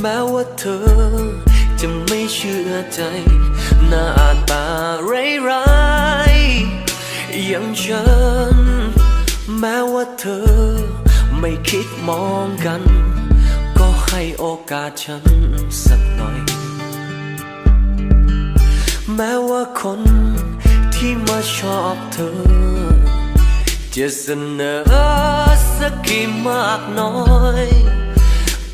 แม้ว่าเธอจะไม่เชื่อใจ หน้าตาร้ายๆอย่างฉัน แม้ว่าเธอไม่คิดมองกัน ก็ให้โอกาสฉันสักหน่อย แม้ว่าคนที่มาชอบเธอ จะเสนอสักกี่มากน้อย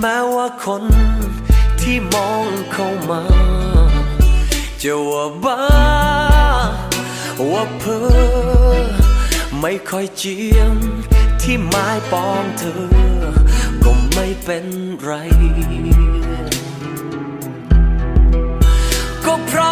แม้ว่าคนที่มองเข้ามา จะว่าบ้า ว่าเพ้อไม่ค่อยเจียมที่ไม้ปองเธอ ก็ไม่เป็นไร ก็เพราะ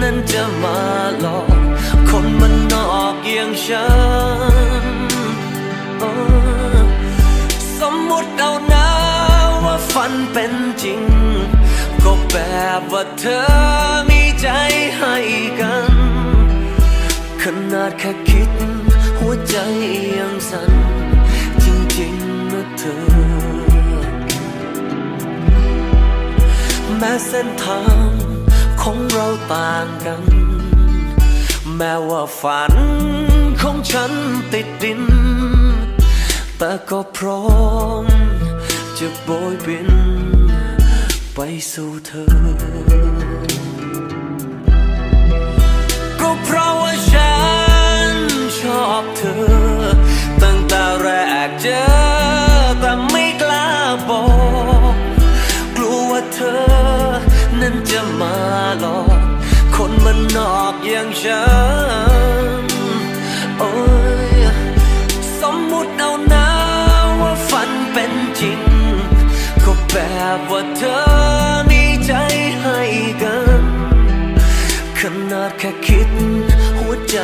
นั้นจะมาหลอก คนมันนอกอย่างฉันสมมุติเอานะว่าฝันเป็นจริง ก็แบบว่าเธอมีใจให้กัน ขนาดแค่คิด หัวใจยังสั่นจริงๆนะเธอ แม้เส้นทาง ของเราต่างกัน แม้ว่าฝันของฉันติดดิน แต่ก็พร้อมจะโบยบิน ไปสู่เธอ นอกอย่างฉันโอ้ยสมมุติเอานะว่าฝันเป็นจริง ก็แบบว่าเธอมีใจให้กัน ขนาดแค่คิดหัวใจ